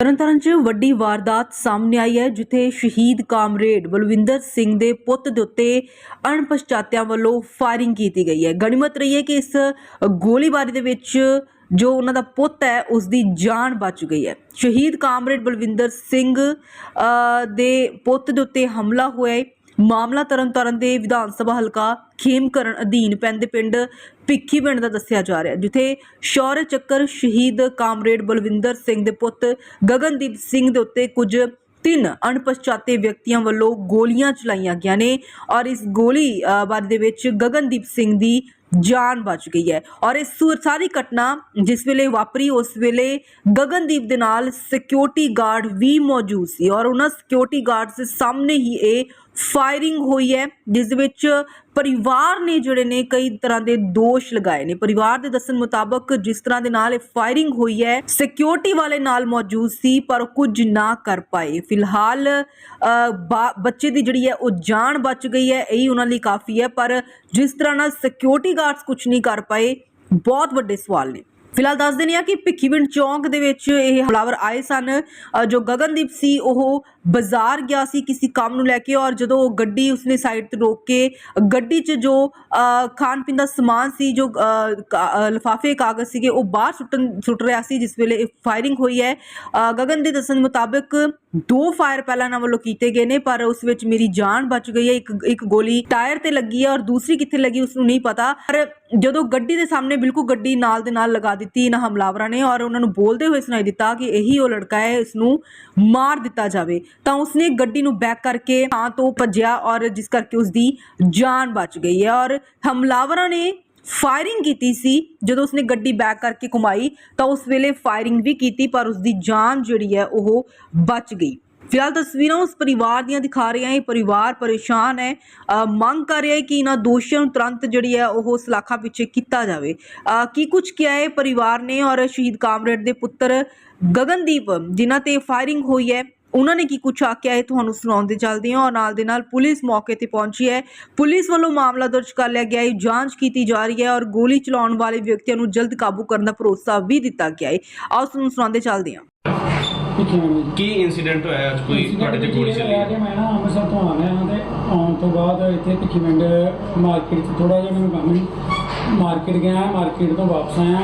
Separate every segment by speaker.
Speaker 1: ਤਰਨਤਾਰਨ 'ਚ ਵੱਡੀ ਵਾਰਦਾਤ ਸਾਹਮਣੇ ਆਈ ਹੈ, ਜਿੱਥੇ ਸ਼ਹੀਦ ਕਾਮਰੇਡ ਬਲਵਿੰਦਰ ਸਿੰਘ ਦੇ ਪੁੱਤ ਦੇ ਉੱਤੇ ਅਣਪਛਾਤਿਆਂ ਵੱਲੋਂ ਫਾਇਰਿੰਗ ਕੀਤੀ ਗਈ ਹੈ। ਗਣਿਮਤ ਰਹੀ ਹੈ ਕਿ ਇਸ ਗੋਲੀਬਾਰੀ ਦੇ ਵਿੱਚ ਜੋ ਉਹਨਾਂ ਦਾ ਪੁੱਤ ਹੈ ਉਸ ਦੀ ਜਾਨ ਬਚ ਗਈ ਹੈ। ਸ਼ਹੀਦ ਕਾਮਰੇਡ ਬਲਵਿੰਦਰ ਸਿੰਘ ਦੇ ਪੁੱਤ ਦੇ ਉੱਤੇ ਹਮਲਾ ਹੋਇਆ ਹੈ। ਮਾਮਲਾ ਤਰਨਤਾਰਨ ਦੇ ਵਿਧਾਨ ਸਭਾ ਹਲਕਾ ਖੇਮਕਰਨ ਅਧੀਨ ਪੈਂਦੇ ਪਿੰਡ ਭਿੱਖੀ ਪਿੰਡ ਦਾ ਦੱਸਿਆ ਜਾ ਰਿਹਾ ਜਿੱਥੇ ਸ਼ੌਰਯ ਚੱਕਰ ਸ਼ਹੀਦ ਕਾਮਰੇਡ ਬਲਵਿੰਦਰ ਸਿੰਘ ਦੇ ਪੁੱਤ ਗਗਨਦੀਪ ਸਿੰਘ ਦੇ ਉੱਤੇ ਕੁਝ ਤਿੰਨ ਅਣਪਛਾਤੇ ਵਿਅਕਤੀਆਂ ਵੱਲੋਂ ਗੋਲੀਆਂ ਚਲਾਈਆਂ ਗਈਆਂ ਨੇ ਔਰ ਇਸ ਗੋਲੀ ਬਾਰੇ ਦੇ ਵਿੱਚ ਗਗਨਦੀਪ ਸਿੰਘ ਦੀ ਜਾਨ ਬਚ ਗਈ ਹੈ ਔਰ ਇਸ ਸਾਰੀ ਘਟਨਾ ਜਿਸ ਵੇਲੇ ਵਾਪਰੀ, ਉਸ ਵੇਲੇ ਗਗਨਦੀਪ ਦੇ ਨਾਲ ਸਿਕਿਉਰਿਟੀ ਗਾਰਡ ਵੀ ਮੌਜੂਦ ਸੀ ਔਰ ਉਹਨਾਂ ਸਿਕਿਉਰਿਟੀ ਗਾਰਡਸ ਦੇ ਸਾਹਮਣੇ ਹੀ ਇਹ ਫਾਇਰਿੰਗ ਹੋਈ ਹੈ, ਜਿਸ ਦੇ ਵਿੱਚ ਪਰਿਵਾਰ ਨੇ ਜਿਹੜੇ ਨੇ ਕਈ ਤਰ੍ਹਾਂ ਦੇ ਦੋਸ਼ ਲਗਾਏ ਨੇ। ਪਰਿਵਾਰ ਦੇ ਦੱਸਣ ਮੁਤਾਬਕ ਜਿਸ ਤਰ੍ਹਾਂ ਦੇ ਨਾਲ ਇਹ ਫਾਇਰਿੰਗ ਹੋਈ ਹੈ ਸਿਕਿਉਰਿਟੀ ਵਾਲੇ ਨਾਲ ਮੌਜੂਦ ਸੀ, ਪਰ ਕੁਝ ਨਾ ਕਰ ਪਾਏ। ਫਿਲਹਾਲ ਬਾ- ਬੱਚੇ ਦੀ ਜਿਹੜੀ ਹੈ, ਉਹ ਜਾਨ ਬਚ ਗਈ ਹੈ, ਇਹੀ ਉਹਨਾਂ ਲਈ ਕਾਫੀ ਹੈ। ਪਰ ਜਿਸ ਤਰ੍ਹਾਂ ਨਾਲ ਸਿਕਿਉਰਿਟੀ ਗਾਰਡਸ ਕੁਝ ਨਹੀਂ ਕਰ ਪਾਏ, ਬਹੁਤ ਵੱਡੇ ਸਵਾਲ ਨੇ। ਫਿਲਹਾਲ ਦੱਸ ਦਿੰਦੇ ਆ ਕਿ ਭਿੱਖੀਵਿੰਡ ਚੌਂਕ ਦੇ ਵਿੱਚ ਇਹ ਹਮਲਾਵਰ ਆਏ ਸਨ। ਜੋ ਗਗਨਦੀਪ ਸੀ ਉਹ ਬਾਜ਼ਾਰ ਗਿਆ ਸੀ ਕਿਸੇ ਕੰਮ ਨੂੰ ਲੈ ਕੇ ਔਰ ਜਦੋਂ ਉਹ ਗੱਡੀ ਉਸਨੇ ਸਾਈਡ ਤੇ ਰੋਕ ਕੇ ਗੱਡੀ 'ਚ ਜੋ ਖਾਣ ਪੀਣ ਦਾ ਸਮਾਨ ਸੀ ਜੋ ਅ, ਲਿਫਾਫੇ ਕਾਗਜ਼ ਸੀਗੇ ਉਹ ਬਾਹਰ ਸੁੱਟਣ ਸੁੱਟ ਰਿਹਾ ਸੀ ਜਿਸ ਵੇਲੇ ਇਹ ਫਾਇਰਿੰਗ ਹੋਈ ਹੈ। ਗਗਨ ਦੇ ਦੱਸਣ ਮੁਤਾਬਕ ਦੋ ਫਾਇਰ ਪਹਿਲਾਂ ਇਹਨਾਂ ਵੱਲੋਂ ਕੀਤੇ ਗਏ ਨੇ ਪਰ ਉਸ ਵਿੱਚ ਮੇਰੀ ਜਾਨ ਬਚ ਗਈ ਹੈ। ਇੱਕ ਇੱਕ ਗੋਲੀ ਟਾਇਰ ਤੇ ਲੱਗੀ ਹੈ ਔਰ ਦੂਸਰੀ ਕਿੱਥੇ ਲੱਗੀ ਉਸ ਨੂੰ ਨਹੀਂ ਪਤਾ। ਪਰ ਜਦੋਂ ਗੱਡੀ ਦੇ ਸਾਹਮਣੇ ਬਿਲਕੁਲ ਗੱਡੀ ਨਾਲ ਦੇ ਨਾਲ ਲਗਾ ਦਿੱਤੀ ਇਹਨਾਂ ਹਮਲਾਵਰਾਂ ਨੇ ਔਰ ਉਹਨਾਂ ਨੂੰ ਬੋਲਦੇ ਹੋਏ ਸੁਣਾਈ ਦਿੱਤਾ ਕਿ ਇਹੀ ਉਹ ਲੜਕਾ ਹੈ ਇਸ ਨੂੰ ਮਾਰ ਦਿੱਤਾ ਜਾਵੇ, ਤਾਂ ਉਸਨੇ ਗੱਡੀ ਨੂੰ ਬੈਕ ਕਰਕੇ ਥਾਂ ਤੋਂ ਭੱਜਿਆ ਔਰ ਜਿਸ ਕਰਕੇ ਉਸ ਦੀ ਜਾਨ ਬਚ ਗਈ ਹੈ ਔਰ ਹਮਲਾਵਰਾਂ ਨੇ ਫਾਇਰਿੰਗ ਕੀਤੀ ਸੀ। ਜਦੋਂ ਉਸਨੇ ਗੱਡੀ ਬੈਕ ਕਰਕੇ ਘੁਮਾਈ ਤਾਂ ਉਸ ਵੇਲੇ ਫਾਇਰਿੰਗ ਵੀ ਕੀਤੀ ਪਰ ਉਸ ਦੀ ਜਾਨ ਜਿਹੜੀ ਹੈ ਉਹ ਬਚ ਗਈ। ਫਿਲਹਾਲ ਤਸਵੀਰਾਂ ਉਸ ਪਰਿਵਾਰ ਦੀਆਂ ਦਿਖਾ ਰਹੇ ਹਾਂ। ਇਹ ਪਰਿਵਾਰ ਪਰੇਸ਼ਾਨ ਹੈ। ਮੰਗ ਕਰ ਰਿਹਾ ਹੈ ਕਿ ਇਹਨਾਂ ਦੋਸ਼ੀਆਂ ਨੂੰ ਤੁਰੰਤ ਜਿਹੜੀ ਹੈ ਉਹ ਸਲਾਖਾਂ ਪਿੱਛੇ ਕੀਤਾ ਜਾਵੇ। ਕੀ ਕੁਝ ਕਿਹਾ ਹੈ ਪਰਿਵਾਰ ਨੇ ਔਰ ਸ਼ਹੀਦ ਕਾਮਰੇਡ ਦੇ ਪੁੱਤਰ ਗਗਨਦੀਪ, ਜਿਨ੍ਹਾਂ ਤੇ ਫਾਇਰਿੰਗ ਹੋਈ ਹੈ? ਉਹਨਾਂ ਨੇ ਕੀ ਕੁਛ ਆਖਿਆ ਹੈ? ਤੁਹਾਨੂੰ ਸੁਣਾਉਂਦੇ ਚੱਲਦੇ ਹਾਂ ਔਰ ਨਾਲ ਦੇ ਨਾਲ ਪੁਲਿਸ ਮੌਕੇ ਤੇ ਪਹੁੰਚੀ ਹੈ। ਪੁਲਿਸ ਵੱਲੋਂ ਮਾਮਲਾ ਦਰਜ ਕਰ ਲਿਆ ਗਿਆ ਹੈ। ਜਾਂਚ ਕੀਤੀ ਜਾ ਰਹੀ ਹੈ ਔਰ ਗੋਲੀ ਚਲਾਉਣ ਵਾਲੇ ਵਿਅਕਤੀਆਂ ਨੂੰ ਜਲਦ ਕਾਬੂ ਕਰਨ ਦਾ ਭਰੋਸਾ ਵੀ ਦਿੱਤਾ ਗਿਆ ਹੈ। ਆਓ ਤੁਹਾਨੂੰ ਸੁਣਾਉਂਦੇ ਚੱਲਦੇ ਹਾਂ।
Speaker 2: ਕਿੱਥੇ ਨੇ
Speaker 3: ਕੀ ਇਨਸੀਡੈਂਟ ਹੋਇਆ ਅੱਜ ਕੋਈ ਤੁਹਾਡੇ ਤੇ ਗੋਲੀ ਚੱਲੀ
Speaker 2: ਕਿ ਮੈਂ ਨਾ ਅੰਮ੍ਰਿਤਸਰ ਤੋਂ ਆ ਰਿਹਾ ਤੇ ਆਉਣ ਤੋਂ ਬਾਅਦ ਇੱਥੇ ਭਿੱਖੀਵਿੰਡ ਮਾਰਕੀਟ 'ਚ ਥੋੜਾ ਜਿਹਾ ਮੈਨੂੰ ਕੰਮ ਸੀ ਮਾਰਕੀਟ ਗਿਆ ਮਾਰਕੀਟ ਤੋਂ ਵਾਪਸ ਆਇਆ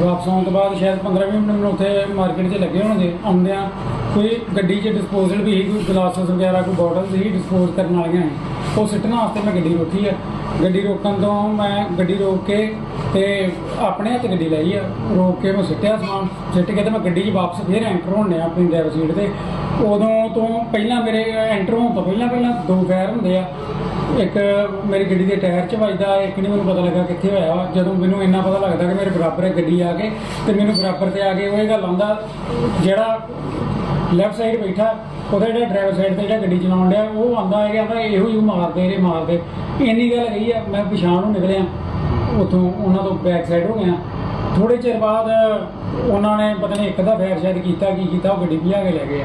Speaker 2: ਵਾਪਸ ਆਉਣ ਤੋਂ ਬਾਅਦ ਸ਼ਾਇਦ 15 20 ਮਿੰਟ ਮੈਨੂੰ ਉੱਥੇ ਮਾਰਕੀਟ 'ਚ ਲੱਗੇ ਹੋਣਗੇ ਆਉਂਦਿਆਂ ਕੋਈ ਗੱਡੀ 'ਚ ਡਿਸਪੋਜ਼ਲ ਵੀ ਸੀ ਕੋਈ ਗਲਾਸਸ ਵਗੈਰਾ ਕੋਈ ਬੋਟਲ ਸੀ ਡਿਸਪੋਜ਼ ਕਰਨ ਵਾਲੀਆਂ ਸੀ ਉਹ ਸਿੱਟਣ ਵਾਸਤੇ ਮੈਂ ਗੱਡੀ ਰੋਕੀ ਆ। ਗੱਡੀ ਰੋਕਣ ਤੋਂ ਮੈਂ ਗੱਡੀ ਰੋਕ ਕੇ ਤੇ ਆਪਣੇ ਹੱਥ ਗੱਡੀ ਲਈ ਆ। ਰੋਕ ਕੇ ਮੈਂ ਸਿੱਟਿਆ ਸਮਾਨ। ਸਿੱਟ ਕੇ ਤੇ ਮੈਂ ਗੱਡੀ 'ਚ ਵਾਪਸ ਫੇਰ ਐਂਟਰ ਹੋਣੇ ਆਪਣੀ ਡਰਾਈਵਰ ਸੀਟ ਤੇ। ਉਦੋਂ ਤੋਂ ਪਹਿਲਾਂ ਮੇਰੇ ਐਂਟਰ ਹੋਣ ਤੋਂ ਪਹਿਲਾਂ ਪਹਿਲਾਂ ਦੋ ਫਾਇਰ ਹੁੰਦੇ ਆ। ਇੱਕ ਮੇਰੀ ਗੱਡੀ ਦੇ ਟਾਇਰ 'ਚ ਵੱਜਦਾ, ਇੱਕ ਨਹੀਂ ਮੈਨੂੰ ਪਤਾ ਲੱਗਾ ਕਿੱਥੇ ਹੋਇਆ ਵਾ। ਜਦੋਂ ਮੈਨੂੰ ਇੰਨਾ ਪਤਾ ਲੱਗਦਾ ਕਿ ਮੇਰੇ ਬਰਾਬਰ ਇੱਕ ਗੱਡੀ ਆ ਕੇ ਤੇ ਮੈਨੂੰ ਬਰਾਬਰ ਤੇ ਆ ਕੇ ਉਹ ਇਹ ਗੱਲ ਆਉਂਦਾ, ਜਿਹੜਾ ਲੈਫਟ ਸਾਈਡ ਬੈਠਾ ਉਹਦਾ ਜਿਹੜਾ ਡਰਾਈਵਰ ਸਾਈਡ ਤੇ ਜਿਹੜਾ ਗੱਡੀ ਚਲਾਉਣ ਡਿਆ ਉਹ ਆਂਦਾ ਹੈ ਕਿ ਆਂਦਾ ਇਹੋ ਹੀ ਮਾਰਦੇ ਰੇ ਮਾਰਦੇ। ਇੰਨੀ ਗੱਲ ਕਹੀ ਆ ਮੈਂ ਪਛਾਣ ਨੂੰ ਨਿਕਲਿਆ ਉਥੋਂ ਉਹਨਾਂ ਤੋਂ ਬੈਕ ਸਾਈਡ ਹੋ ਗਿਆ। ਥੋੜੇ ਚਿਰ ਬਾਅਦ ਉਹਨਾਂ ਨੇ ਪਤਾ ਨਹੀਂ ਇੱਕ ਦਾ ਫਾਇਰ ਸ਼ਾਇਦ ਕੀਤਾ ਕੀ ਕੀਤਾ ਉਹ ਗੱਡੀ ਭਜਾ ਕੇ ਲੈ ਗਏ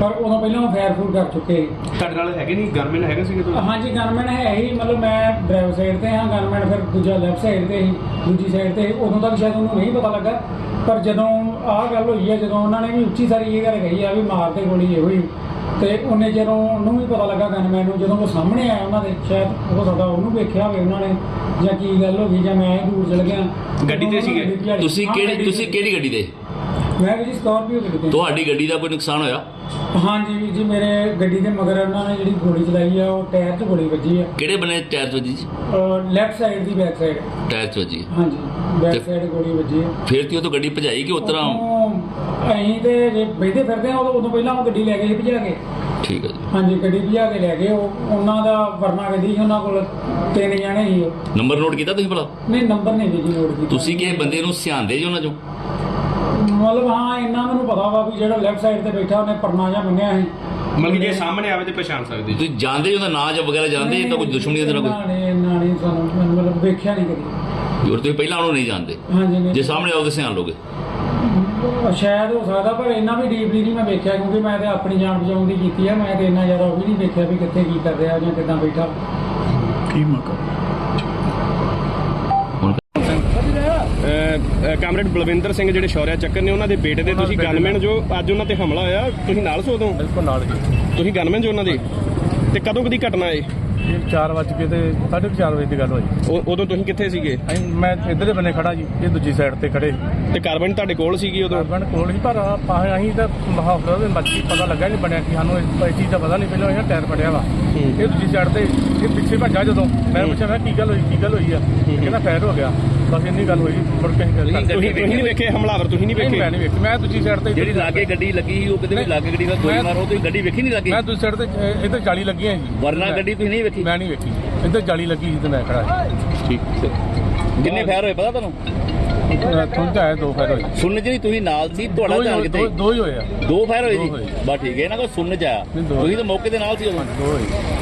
Speaker 2: ਪਰ ਉਦੋਂ ਪਹਿਲਾਂ ਉਹ ਫਾਇਰ ਫੂਰ ਕਰ ਚੁੱਕੇ ਸੀ।
Speaker 3: ਤੁਹਾਡੇ ਨਾਲ ਹੈਗੇ ਨਹੀਂ? ਗਨਮੈਨ ਹੈਗੇ ਸੀਗੇ ਤੁਹਾਡੇ
Speaker 2: ਹਾਂਜੀ ਗਨਮੈਨ ਹੈ ਹੀ ਮਤਲਬ ਮੈਂ ਡਰਾਈਵਰ ਸਾਈਡ ਤੇ ਹਾਂ ਗਨਮੈਨ ਫਿਰ ਦੂਜਾ ਲੈਫਟ ਸਾਈਡ ਤੇ ਸੀ ਦੂਜੀ ਸਾਈਡ ਤੇ ਸੀ। ਉਦੋਂ ਤੱਕ ਸ਼ਾਇਦ ਉਹਨੂੰ ਨਹੀਂ ਪਤਾ ਲੱਗਾ। ਪਰ ਜਦੋਂ ਆਹ ਗੱਲ ਹੋਈ ਹੈ ਜਦੋਂ ਉਹਨਾਂ ਨੇ ਵੀ ਉੱਚੀ ਸਾਰੀ ਇਹ ਗੱਲ ਕਹੀ ਆ ਵੀ ਮਾਰਦੇ ਗੋਲੀ ਇਹੋ ਹੀ ਤੇ ਉਹਨੇ ਜਦੋਂ ਉਹਨੂੰ ਵੀ ਪਤਾ ਲੱਗਾ ਗਨਮੈਨ ਨੂੰ ਜਦੋਂ ਉਹ ਸਾਹਮਣੇ ਆਇਆ ਉਹਨਾਂ ਦੇ ਸ਼ਾਇਦ ਹੋ ਸਕਦਾ ਉਹਨੂੰ ਵੇਖਿਆ ਹੋਵੇ ਉਹਨਾਂ ਨੇ ਜਾਂ ਕੀ ਗੱਲ ਹੋ ਗਈ ਜਾਂ ਮੈਂ ਦੂਰ ਚਲ ਗਿਆ
Speaker 3: ਗੱਡੀ ਤੇ ਸੀਗੇ?
Speaker 4: ਤੁਸੀਂ ਕਿਹੜੀ ਤੁਸੀਂ
Speaker 2: ਤੇ।
Speaker 4: ਕਿਹੜੀ ਗੱਡੀ ਦੇ
Speaker 2: ਮੈਂ ਵੀ ਜੀ ਸਕਾਰਪੀਓ ਗੱਡੀ ਤੇ
Speaker 4: ਤੁਹਾਡੀ ਗੱਡੀ ਦਾ ਕੋਈ ਨੁਕਸਾਨ ਹੋਇਆ?
Speaker 2: ਹਾਂਜੀ ਵੀਰ ਜੀ ਮੇਰੇ ਗੱਡੀ ਦੇ ਮਗਰ ਉਹਨਾਂ ਨੇ ਜਿਹੜੀ ਗੋਲੀ ਚਲਾਈ ਆ ਉਹ ਟਾਇਰ 'ਚ ਗੋਲੀ ਵੱਜੀ ਆ।
Speaker 4: ਕਿਹੜੇ ਬਨੇ ਟਾਇਰ 'ਚ ਵੱਜੀ
Speaker 2: ਲੈਫਟ ਸਾਈਡ ਦੀ ਬੈਕ ਸਾਈਡ
Speaker 4: ਟਾਇਰ 'ਚ ਵੱਜੀ
Speaker 2: ਹਾਂਜੀ ਬੈਕ
Speaker 4: ਤੇ-
Speaker 2: ਸਾਈਡ ਗੋਲੀ ਵੱਜੀ ਆ।
Speaker 4: ਫਿਰ ਤੀ ਉਹ ਤੋਂ ਗੱਡੀ ਭਜਾਈ ਕਿ ਉਤਰਾ
Speaker 2: ਉਦੋਂ ਅਸੀਂ ਤੇ ਜੇ ਬੈਠੇ ਫਿਰਦੇ ਆ ਉਦੋਂ ਉਦੋਂ ਪਹਿਲਾਂ ਉਹ ਗੱਡੀ ਲੈ ਗਏ ਸੀ ਭਜਾ ਕੇ।
Speaker 4: ਠੀਕ ਹੈ ਜੀ।
Speaker 2: ਹਾਂਜੀ ਗੱਡੀ ਭਜਾ ਕੇ ਲੈ ਗਏ ਉਹ। ਉਹਨਾਂ ਦਾ ਵਰਨਾ ਗੱਡੀ ਸੀ ਉਹਨਾਂ ਕੋਲ ਤਿੰਨ ਜਣੇ ਸੀ ਉਹ।
Speaker 4: ਨੰਬਰ ਨੋਟ ਕੀਤਾ ਤੁਸੀਂ ਭਲਾ?
Speaker 2: ਨਹੀਂ ਨੰਬਰ ਨਹੀਂ ਜੀ ਨੋਟ ਕੀਤਾ।
Speaker 4: ਤੁਸੀਂ ਕਿਸੇ ਬੰਦੇ ਨੂੰ ਸਿਆਂਦੇ ਜੀ ਉਹਨਾਂ ਚੋਂ?
Speaker 2: ਮਤਲਬ ਹਾਂ ਇੰਨਾ ਮੈਨੂੰ ਪਤਾ ਵਾ ਵੀ ਜਿਹੜਾ ਲੈਫਟ ਸਾਈਡ ਤੇ ਬੈਠਾ ਉਹਨੇ ਪਰਨਾ ਜਿਹਾ ਬੰਨਿਆ ਸੀ।
Speaker 3: ਮਤਲਬ ਕਿ ਜੇ ਸਾਹਮਣੇ ਆਵੇ ਤੇ ਪਛਾਣ ਸਕਦੇ ਜੀ
Speaker 4: ਤੁਸੀਂ ਜਾਣਦੇ ਜੀ ਉਹਦਾ ਨਾਂ ਜਾਂ ਵਗੈਰਾ ਜਾਣਦੇ ਜੀ ਤਾਂ ਕੋਈ ਦੁਸ਼ਮਣੀ ਇਹਦੇ ਨਾਲ
Speaker 2: ਇੰਨਾ ਨਹੀਂ ਇੰਨਾ ਨਹੀਂ ਸਾਨੂੰ ਮਤਲਬ ਵੇਖਿਆ ਨਹੀਂ ਕਦੀ।
Speaker 4: ਕੋਈ ਹੋਰ ਤੁਸੀਂ ਪਹਿਲਾਂ ਉਹਨੂੰ ਨਹੀਂ ਜਾਣਦੇ।
Speaker 2: ਹਾਂਜੀ ਨਹੀਂ
Speaker 4: ਜੇ ਸਾਹਮਣੇ ਆਓਗੇ ਸਿਆਣ ਲੋਗੇ
Speaker 2: ਉਹ ਸ਼ਾਇਦ ਹੋ ਸਕਦਾ ਪਰ ਇੰਨਾ ਵੀ ਡੀਪਲੀ ਨਹੀਂ ਮੈਂ ਵੇਖਿਆ ਕਿਉਂਕਿ ਮੈਂ ਤੇ ਆਪਣੀ ਜਾਨ ਬਚਾਉਣ ਦੀ ਕੀਤੀ ਆ ਮੈਂ ਤੇ ਇੰਨਾ ਜ਼ਿਆਦਾ ਉਹ ਵੀ ਨਹੀਂ ਵੇਖਿਆ ਵੀ ਕਿੱਥੇ ਕੀ ਕਰ ਰਿਹਾ ਜਾਂ ਕਿੱਦਾਂ ਬੈਠਾ।
Speaker 4: ਹੁਣ
Speaker 3: ਅਹ ਕਾਮਰੇਡ ਬਲਵਿੰਦਰ ਸਿੰਘ ਜਿਹੜੇ ਸ਼ੌਰਿਆ ਚੱਕਰ ਨੇ ਉਹਨਾਂ ਦੇ ਬੇਟੇ ਦੇ ਤੁਸੀਂ ਗਨਮੈਨ ਜੋ ਅੱਜ ਉਹਨਾਂ ਤੇ ਹਮਲਾ ਹੋਇਆ ਤੁਸੀਂ ਨਾਲ ਸੋ
Speaker 5: ਬਿਲਕੁਲ ਨਾਲ ਜੀ।
Speaker 3: ਤੁਸੀਂ ਗਨਮੈਨ ਜੋ ਉਹਨਾਂ ਦੇ? ਤੇ ਕਦੋਂ ਕਦੀ ਘਟਨਾ ਏ
Speaker 5: ਇਹ 4 ਵਜੇ ਕੇ ਤੇ 4:30 ਵਜੇ ਦੀ ਗੱਲ ਹੋਈ।
Speaker 3: ਉਹ- ਉਦੋਂ ਤੁਸੀਂ ਕਿੱਥੇ ਸੀਗੇ?
Speaker 5: ਅਸੀਂ ਮੈਂ ਇਧਰਲੇ ਬੰਨੇ ਖੜਾ ਜੀ ਇਹ ਦੂਜੀ ਸਾਈਡ ਤੇ ਖੜੇ।
Speaker 3: ਤੇ ਕਾਰਬਨ ਤੁਹਾਡੇ ਕੋਲ ਸੀਗੀ ਉਦੋਂ?
Speaker 5: ਕਾਰਬਨ ਕੋਲ ਹੀ ਪਰ ਆਪਾਂ ਅਸੀਂ ਤਾਂ ਮਹਾਫਲ ਦੇ ਮੱਛੀ ਪਤਾ ਲੱਗਾ ਨਹੀਂ ਬਣਿਆ ਕਿ ਸਾਨੂੰ ਇਸ ਇਸ ਚੀਜ਼ ਦਾ ਪਤਾ ਨਹੀਂ ਪਹਿਲਾਂ ਇਹ ਟਾਇਰ ਫਟਿਆ ਵਾ। ਇਹ ਦੂਜੀ ਸਾਈਡ ਤੇ ਇਹ ਪਿੱਛੇ ਭੱਜਾ ਜਦੋਂ। ਮੈਂ ਪੁੱਛਿਆ ਮੈਂ ਕੀ ਗੱਲ ਹੋਈ ਕੀ ਗੱਲ ਹੋਈ ਆ? ਕਹਿੰਦਾ ਫਾਇਰ ਹੋ ਗਿਆ। ਬਸ ਇੰਨੀ ਗੱਲ ਹੋਈ ਮੁੜ ਕੇ ਅਸੀਂ ਗੱਲ
Speaker 3: ਤੁਸੀਂ ਤੁਸੀਂ ਨਹੀਂ ਵੇਖੇ ਹਮਲਾਵਰ ਤੁਸੀਂ ਨਹੀਂ
Speaker 5: ਨਹੀਂ
Speaker 3: ਵੇਖੇ।
Speaker 5: ਮੈਂ ਨਹੀਂ ਵੇਖੀ। ਮੈਂ ਦੂਜੀ ਸਾਈਡ ਤੇ
Speaker 4: ਜਿਹੜੀ ਲਾਗੇ ਗੱਡੀ ਲੱਗੀ ਸੀ ਉਹ ਕਿਤੇ ਵੀ ਲਾਗੇ ਗੱਡੀ ਦਾ ਗੋਲੀ
Speaker 5: ਮੈਂ-
Speaker 4: ਮਾਰੋ ਤੁਸੀਂ ਗੱਡੀ ਵੇਖੀ ਨਹੀਂ ਲੱਗੀ?
Speaker 5: ਮੈਂ ਦੂਜੀ ਸਾਈਡ ਤੇ ਅਹ, ਇੱਧਰ ਜਾਲੀ ਲੱਗੀ ਹੈ ਜੀ
Speaker 4: ਵਰਨਾ
Speaker 5: ਮੈਂ-
Speaker 4: ਗੱਡੀ ਤੁਸੀਂ ਨਹੀਂ ਵੇਖੀ?
Speaker 5: ਮੈਂ ਨਹੀਂ ਵੇਖੀ। ਇੱਧਰ ਜਾਲੀ ਲੱਗੀ ਸੀ ਤੇ ਮੈਂ ਖੜਾ
Speaker 4: ਠੀਕ ਕਿੰਨੇ ਫਾਇਰ ਹੋਏ ਪਤਾ ਤੁਹਾਨੂੰ?
Speaker 5: ਸੀ ਤੁਹਾਨੂੰ ਤਾਂ ਆਇਆ ਦੋ ਫਾਇਰ ਹੋਏ।
Speaker 4: ਸੁਣਨ ਚ ਨਹੀਂ ਤੁਸੀਂ ਨਾਲ ਸੀ ਤੁਹਾਡਾ
Speaker 5: ਦੋ ਹੀ
Speaker 4: ਧਿਆਨ
Speaker 5: ਹੋਏ-
Speaker 4: ਕਿੱਥੇ?
Speaker 5: ਦੋ- ਦੋ ਹੀ ਹੋਏ ਆ।
Speaker 4: ਦੋ ਫਾਇਰ ਹੋਏ
Speaker 5: ਦੋ
Speaker 4: ਜੀ?
Speaker 5: ਹੋਏ।
Speaker 4: ਬਸ ਠੀਕ ਹੈ ਇਹਨਾਂ ਕੋ ਸੁਣਨ ਚ ਆਇਆ।
Speaker 5: ਨਹੀਂ, ਦੋ।
Speaker 4: ਤੁਸੀਂ ਤਾਂ ਮੌਕੇ ਦੇ ਨਾਲ ਸੀ ਉਦੋਂ।
Speaker 5: ਦੋ ਹੋਏ।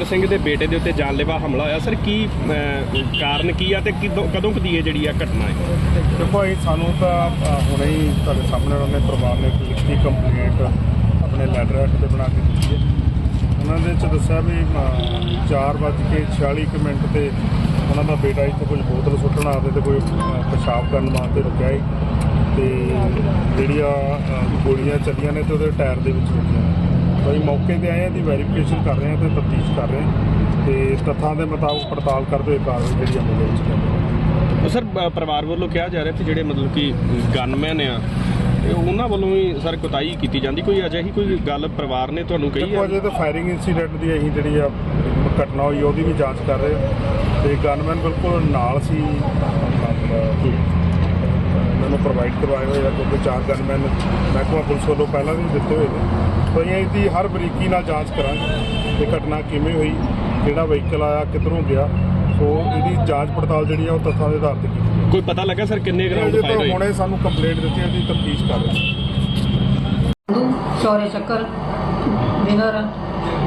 Speaker 3: ਬਲਵਿੰਦਰ ਸਿੰਘ ਦੇ ਬੇਟੇ ਦੇ ਉੱਤੇ ਜਾਨਲੇਵਾ ਹਮਲਾ ਹੋਇਆ। ਸਰ ਕੀ ਕਾਰਨ ਕੀ ਆ ਤੇ ਕਦੋਂ ਕਦੀ ਇਹ ਜਿਹੜੀ ਆ ਘਟਨਾ ਹੈ?
Speaker 6: ਦੇਖੋ ਇਹ ਸਾਨੂੰ ਤਾਂ ਹੁਣੇ ਹੀ ਤੁਹਾਡੇ ਸਾਹਮਣੇ ਉਹਨਾਂ ਉਹਨੇ ਪਰਿਵਾਰ ਨੇ ਲਿਖਤੀ ਕੰਪਲੇਂਟ ਆਪਣੇ ਲੈਟਰ ਹੈਡ ਤੇ ਬਣਾ ਕੇ ਦਿੱਤੀ ਹੈ। ਉਹਨਾਂ ਦੇ ਵਿੱਚ ਦੱਸਿਆ ਵੀ 4:46 ਕੁ ਮਿੰਟ ਤੇ ਉਹਨਾਂ ਦਾ ਬੇਟਾ ਇੱਥੇ ਕੁਝ ਬੋਤਲ ਸੁੱਟਣ ਆਦੇ ਤੇ ਕੋਈ ਅ, ਪਿਸ਼ਾਬ ਕਰਨ ਵਾਸਤੇ ਰੁਕਿਆ ਸੀ। ਤੇ ਜਿਹੜੀਆਂ ਗੋਲੀਆਂ ਚੱਲੀਆਂ ਨੇ ਤੇ ਉਹਦੇ ਟਾਇਰ ਦੇ ਵਿੱਚ ਵੱਜੀਆਂ ਅਸੀਂ ਮੌਕੇ ਤੇ ਆਏ ਹਾਂ ਦੀ ਵੈਰੀਫਿਕੇਸ਼ਨ ਕਰ ਰਹੇ ਹਾਂ ਤੇ ਤਫਤੀਸ਼ ਕਰ ਰਹੇ ਹਾਂ ਤੇ ਤੱਥਾਂ ਦੇ ਮੁਤਾਬਕ ਪੜਤਾਲ ਕਰਦੇ ਹੋਏ ਕਾਰਵਾਈ ਜਿਹੜੀ ਅਮਲ ਦੇ ਵਿੱਚ
Speaker 3: ਉਹ ਸਰ ਪਰਿਵਾਰ ਵੱਲੋਂ ਕਿਹਾ ਜਾ ਰਿਹਾ ਕਿ ਜਿਹੜੇ ਮਤਲਬ ਕਿ ਗਨਮੈਨ ਆ ਇਹ ਉਹਨਾਂ ਵੱਲੋਂ ਵੀ ਸਰ ਕੁਤਾਈ ਕੀਤੀ ਜਾਂਦੀ? ਕੋਈ ਅਜਿਹੀ ਕੋਈ ਗੱਲ ਪਰਿਵਾਰ ਨੇ ਤੁਹਾਨੂੰ ਕਹੀ ਆ?
Speaker 6: ਅਜੇ ਤਾਂ ਫਾਇਰਿੰਗ ਇਨਸੀਡੈਂਟ ਦੀ ਅਸੀਂ ਜਿਹੜੀ ਆ ਘਟਨਾ ਹੋਈ ਉਹਦੀ ਵੀ ਜਾਂਚ ਕਰ ਰਹੇ ਹਾਂ। ਤੇ ਗਨਮੈਨ ਬਿਲਕੁਲ ਨਾਲ ਸੀ ਮੈਨੂੰ ਪ੍ਰੋਵਾਈਡ ਕਰਵਾਏ ਹੋਏ ਆ ਕਿਉਂਕਿ ਚਾਰ ਗਨਮੈਨ ਮਹਿਕਮਾ ਪੁਲਿਸ ਵੱਲੋਂ ਪਹਿਲਾਂ ਵੀ ਦਿੱਤੇ ਹੋਏ ਨੇ। ਅਸੀਂ ਇਹਦੀ ਹਰ ਬਰੀਕੀ ਨਾਲ ਜਾਂਚ ਕਰਾਂਗੇ ਕਿ ਘਟਨਾ ਕਿਵੇਂ ਹੋਈ ਕਿਹੜਾ ਵਹੀਕਲ ਆਇਆ ਕਿੱਧਰੋਂ ਗਿਆ। ਸੋ ਇਹਦੀ ਜਾਂਚ ਪੜਤਾਲ ਜਿਹੜੀ ਆ ਉਹ ਤੱਥਾਂ ਦੇ ਆਧਾਰ ਤੇ ਕੀਤੀ
Speaker 3: ਕੋਈ ਪਤਾ ਲੱਗਾ ਸਰ ਕਿੰਨੇ ਗਰਾਊਂਡ ਫਾਇਰ ਹੋਏ?
Speaker 6: ਹੁਣੇ ਸਾਨੂੰ ਕੰਪਲੇਂਟ ਦਿੱਤੀ ਹੈ ਇਹਦੀ ਤਫਤੀਸ਼ ਕਰ ਰਹੇ ਹਾਂ।
Speaker 7: ਸ਼ੌਰਯ ਚੱਕਰ ਵਿਨਰ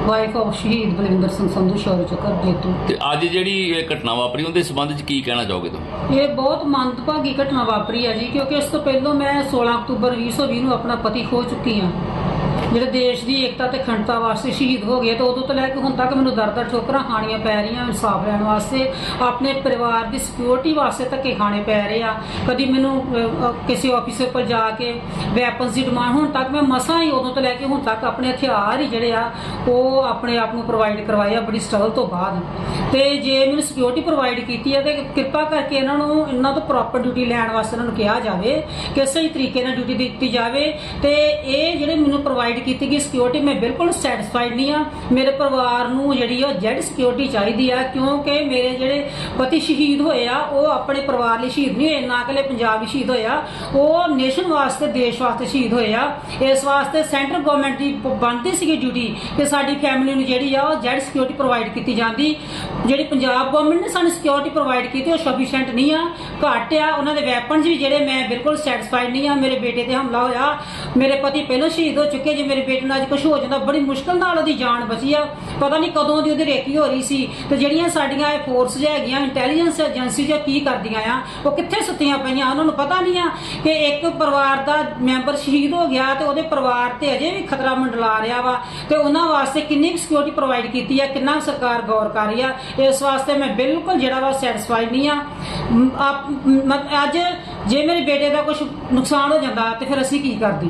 Speaker 7: ਵਾਈਫ ਆਫ ਸ਼ਹੀਦ ਬਲਵਿੰਦਰ ਸਿੰਘ ਸੰਧੂ ਸ਼ੌਰਯ ਚੱਕਰ ਜੇਤੂ।
Speaker 4: ਤੇ ਅੱਜ ਜਿਹੜੀ ਇਹ ਘਟਨਾ ਵਾਪਰੀ ਉਹਦੇ ਸੰਬੰਧ ਚ ਕੀ ਕਹਿਣਾ ਚਾਹੋਗੇ ਤੁਸੀਂ?
Speaker 7: ਇਹ ਬਹੁਤ ਮੰਦਭਾਗੀ ਘਟਨਾ ਵਾਪਰੀ ਹੈ ਜੀ ਕਿਉਂਕਿ ਇਸ ਤੋਂ ਪਹਿਲਾਂ ਮੈਂ 16 ਅਕਤੂਬਰ 2020 ਨੂੰ ਆਪਣਾ ਪਤੀ ਖੋ ਚੁੱਕੀ ਹਾਂ। ਜਿਹੜੇ ਦੇਸ਼ ਦੀ ਏਕਤਾ ਤੇ ਅਖੰਡਤਾ ਵਾਸਤੇ ਸ਼ਹੀਦ ਹੋ ਗਏ, ਤੇ ਉਦੋਂ ਤੋਂ ਲੈ ਕੇ ਹੁਣ ਤੱਕ ਮੈਨੂੰ ਦਰ-ਦਰ ਠੋਕਰਾਂ ਖਾਣੀਆਂ ਪੈ ਰਹੀਆਂ, ਇਨਸਾਫ ਲੈਣ ਵਾਸਤੇ, ਆਪਣੇ ਪਰਿਵਾਰ ਦੀ ਸਿਕਿਉਰਿਟੀ ਵਾਸਤੇ ਧੱਕੇ ਖਾਣੇ ਪੈ ਰਹੇ ਆ। ਕਦੀ ਮੈਨੂੰ ਕਿਸੇ ਆਫਿਸਰ ਕੋਲ ਜਾ ਕੇ ਵੈਪਨਸ ਦੀ ਡਿਮਾਂਡ ਹੁਣ ਤੱਕ ਮੈਂ ਮਸਾਂ ਹੀ ਉਦੋਂ ਤੋਂ ਲੈ ਕੇ ਹੁਣ ਤੱਕ ਆਪਣੇ ਹਥਿਆਰ ਹੀ ਜਿਹੜੇ ਆ, ਉਹ ਆਪਣੇ ਆਪ ਨੂੰ ਪ੍ਰੋਵਾਈਡ ਕਰਵਾਏ ਆ, ਬੜੀ ਸਟਰਗਲ ਤੋਂ ਬਾਅਦ। ਤੇ ਜੇ ਮੈਨੂੰ ਸਿਕਿਉਰਿਟੀ ਪ੍ਰੋਵਾਈਡ ਕੀਤੀ ਹੈ ਤੇ ਕਿਰਪਾ ਕਰਕੇ ਇਹਨਾਂ ਨੂੰ, ਇਹਨਾਂ ਤੋਂ ਪ੍ਰੋਪਰ ਡਿਊਟੀ ਲੈਣ ਵਾਸਤੇ ਇਹਨਾਂ ਨੂੰ ਕਿਹਾ ਜਾਵੇ, ਕਿ ਸਹੀ ਤਰੀਕੇ ਨਾਲ ਡਿਊਟੀ ਦਿੱਤੀ ਜਾਵੇ, ਤੇ ਇਹ ਜਿਹੜੇ ਮੈਨੂੰ ਪ੍ਰੋਵਾਈਡ ਕੀਤੀ ਗਈ ਸਿਕਿਉਰਿਟੀ ਮੈਂ ਬਿਲਕੁਲ ਸੈਟੀਸਫਾਈਡ ਨਹੀਂ ਆ ਮੇਰੇ ਪਰਿਵਾਰ ਨੂੰ ਜਿਹੜੀ ਆ ਜੈਡ ਸਿਕਿਉਰਿਟੀ ਚਾਹੀਦੀ ਆ, ਕਿਉਂਕਿ ਮੇਰੇ ਜਿਹੜੇ ਪਤੀ ਸ਼ਹੀਦ ਹੋਏ ਆ, ਉਹ ਆਪਣੇ ਪਰਿਵਾਰ ਲਈ ਸ਼ਹੀਦ ਨਹੀਂ ਹੋਏ, ਨਾ ਇਕੱਲੇ ਪੰਜਾਬ ਲਈ ਸ਼ਹੀਦ ਹੋਏ ਉਹ ਨੇਸ਼ਨ ਵਾਸਤੇ, ਦੇਸ਼ ਵਾਸਤੇ ਸ਼ਹੀਦ ਹੋਏ ਆ। ਇਸ ਵਾਸਤੇ ਸੈਂਟਰ ਗਵਰਨਮੈਂਟ ਦੀ ਬਣਦੀ ਸੀਗੀ ਡਿਊਟੀ ਕਿ ਸਾਡੀ ਫੈਮਿਲੀ ਨੂੰ ਜਿਹੜੀ ਆ ਉਹ ਜੈਡ ਸਿਕਿਉਰਿਟੀ ਪ੍ਰੋਵਾਈਡ ਕੀਤੀ ਜਾਂਦੀ। ਜਿਹੜੀ ਪੰਜਾਬ ਗਵਰਨਮੈਂਟ ਨੇ ਸਾਨੂੰ ਸਿਕਿਉਰਿਟੀ ਪ੍ਰੋਵਾਈਡ ਕੀਤੀ, ਉਹ ਸਫੀਸ਼ੀਐਂਟ ਨਹੀਂ ਆ। ਘੱਟ ਆ, ਉਹਨਾਂ ਦੇ ਵੈਪਨਸ ਵੀ ਜਿਹੜੇ ਮੈਂ ਬਿਲਕੁਲ ਸੈਟੀਸਫਾਈਡ ਨਹੀਂ ਆ ਮੇਰੇ ਬੇਟੇ ਤੇ ਹਮਲਾ ਹੋਇਆ। ਮੇਰੇ ਪਤੀ ਪਹਿਲਾਂ ਸ਼ਹੀਦ ਹੋ ਚੁੱਕੇ ਜੇ ਮੇਰੇ ਬੇਟੇ ਨੂੰ ਅੱਜ ਕੁਝ ਹੋ ਜਾਂਦਾ, ਬੜੀ ਮੁਸ਼ਕਲ ਨਾਲ ਉਹਦੀ ਜਾਨ ਬਚੀ ਆ। ਪਤਾ ਨਹੀਂ ਕਦੋਂ ਦੀ ਉਹਦੀ ਰੇਕੀ ਹੋ ਰਹੀ ਸੀ। ਤੇ ਜਿਹੜੀਆਂ ਸਾਡੀਆਂ ਇਹ ਫੋਰਸ ਹੈਗੀਆਂ ਇੰਟੈਲੀਜੈਂਸ ਏਜੰਸੀ ਜੋ ਕੀ ਕਰਦੀਆਂ ਆ, ਉਹ ਕਿੱਥੇ ਸੁੱਤੀਆਂ ਪਈਆਂ? ਉਹਨਾਂ ਨੂੰ ਪਤਾ ਨਹੀਂ ਆ ਕਿ ਇੱਕ ਪਰਿਵਾਰ ਦਾ ਮੈਂਬਰ ਸ਼ਹੀਦ ਹੋ ਗਿਆ ਤੇ ਉਹਦੇ ਪਰਿਵਾਰ ਤੇ ਅਜੇ ਵੀ ਖਤਰਾ ਮੰਡਲਾ ਰਿਹਾ ਵਾ। ਤੇ ਉਹਨਾਂ ਵਾਸਤੇ ਕਿੰਨੀ ਸਿਕਿਉਰਿਟੀ ਪ੍ਰੋਵਾਈਡ ਕੀਤੀ ਆ, ਕਿੰਨਾ ਸਰਕਾਰ ਗੌਰ ਕਰ ਰਹੀ ਆ। ਇਸ ਵਾਸਤੇ ਮੈਂ ਬਿਲਕੁਲ ਜਿਹੜਾ ਵਾ ਸੈਟੀਸਫਾਈਡ ਨਹੀਂ ਆ। ਅੱਜ ਜੇ ਮੇਰੇ ਬੇਟੇ ਦਾ ਕੁਝ ਨੁਕਸਾਨ ਹੋ ਜਾਂਦਾ ਤੇ ਫਿਰ ਅਸੀਂ ਕੀ ਕਰਦੇ?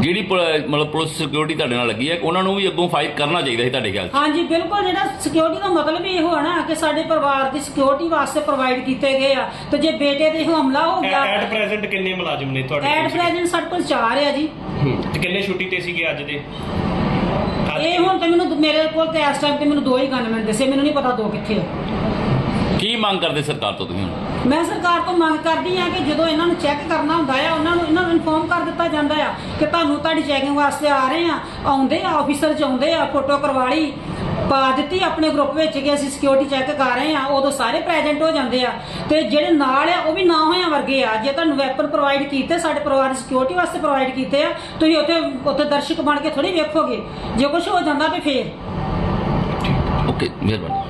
Speaker 4: ਜਿਹੜੀ ਪੁਲ- ਮਤਲਬ ਪੁਲਿਸ ਸਿਕਿਉਰਿਟੀ ਤੁਹਾਡੇ ਨਾਲ ਲੱਗੀ ਹੈ ਉਹਨਾਂ ਨੂੰ ਵੀ ਅੱਗੋਂ ਫਾਈਟ ਕਰਨਾ ਚਾਹੀਦਾ ਸੀ ਤੁਹਾਡੇ ਖਿਆਲ ਚ?
Speaker 7: ਹਾਂਜੀ ਬਿਲਕੁਲ ਜਿਹੜਾ ਸਿਕਿਉਰਿਟੀ ਦਾ ਮਤਲਬ ਇਹੋ ਹੈ ਨਾ ਕਿ ਸਾਡੇ ਪਰਿਵਾਰ ਦੀ ਸਿਕਿਉਰਿਟੀ ਵਾਸਤੇ ਪ੍ਰੋਵਾਈਡ ਕੀਤੇ ਗਏ ਆ। ਤੇ ਜੇ ਬੇਟੇ ਦੇ ਹਮਲਾ ਹੋ ਗਿਆ
Speaker 3: ਐਟ ਪ੍ਰੈਜ਼ੈਂਟ ਕਿੰਨੇ ਮੁਲਾਜ਼ਮ ਨੇ ਤੁਹਾਡੇ
Speaker 7: ਐਟ
Speaker 3: ਕੋਲ?
Speaker 7: ਪ੍ਰੈਜ਼ੈਂਟ ਸਾਡੇ ਕੋਲ ਚਾਰ ਆ ਜੀ।
Speaker 3: ਹੂੰ। ਤੇ ਕਿੰਨੇ ਛੁੱਟੀ ਤੇ ਸੀਗੇ ਅੱਜ ਦੇ? ਅੱਜ
Speaker 7: ਇਹ ਹੁਣ ਤੇ ਮੈਨੂੰ ਮੇਰੇ ਕੋਲ ਤੇ ਇਸ ਟਾਈਮ ਤੇ ਮੈਨੂੰ ਦੋ ਹੀ ਗਨਮੈਨ ਦੱਸੇ ਮੈਨੂੰ ਨਹੀਂ ਪਤਾ ਦੋ ਕਿੱਥੇ ਆ।
Speaker 4: ਕੀ ਮੰਗ ਕਰਦੇ ਸਰਕਾਰ ਤੋਂ ਤੁਸੀਂ ਹੁਣ?
Speaker 7: ਮੈਂ ਸਰਕਾਰ ਤੋਂ ਮੰਗ ਕਰਦੀ ਆ ਕਿ ਜਦੋਂ ਇਹਨਾਂ ਨੂੰ ਚੈੱਕ ਕਰਨਾ ਹੁੰਦਾ ਆ, ਉਹਨਾਂ ਨੂੰ ਇਹਨਾਂ ਨੂੰ ਇਨਫੋਰਮ ਕਰ ਦਿੱਤਾ ਜਾਂਦਾ ਆ ਕਿ ਤੁਹਾਨੂੰ ਤੁਹਾਡੀ ਚੈਕਿੰਗ ਵਾਸਤੇ ਆ ਰਹੇ ਆ, ਆਉਂਦੇ ਆ ਆਫੀਸਰ ਚ ਆਉਂਦੇ ਆ ਫੋਟੋ ਕਰਵਾ ਲਈ, ਪਾ ਦਿੱਤੀ ਆਪਣੇ ਗਰੁੱਪ ਵਿੱਚ ਕਿ ਅਸੀਂ ਸਿਕਿਉਰਿਟੀ ਚੈੱਕ ਕਰ ਰਹੇ ਆ, ਉਦੋਂ ਸਾਰੇ ਪ੍ਰੈਜ਼ੈਂਟ ਹੋ ਜਾਂਦੇ ਆ। ਤੇ ਜਿਹੜੇ ਨਾਲ ਆ, ਉਹ ਵੀ ਨਾ ਹੋਇਆ ਵਰਗੇ ਆ। ਜੇ ਤੁਹਾਨੂੰ ਵੈਪਨ ਪ੍ਰੋਵਾਈਡ ਕੀਤੇ, ਸਾਡੇ ਪਰਿਵਾਰ ਦੀ ਸਿਕਿਉਰਿਟੀ ਵਾਸਤੇ ਪ੍ਰੋਵਾਈਡ ਕੀਤੇ ਆ, ਤੁਸੀਂ ਉੱਥੇ ਉੱਥੇ ਦਰਸ਼ਕ ਬਣ ਕੇ ਥੋੜੀ ਵੇਖੋਗੇ। ਜੇ ਕੁਝ ਹੋ ਜਾਂਦਾ ਤੇ ਫੇਰ।
Speaker 4: ਓਕੇ, ਮਿਹਰਬਾਨੀ।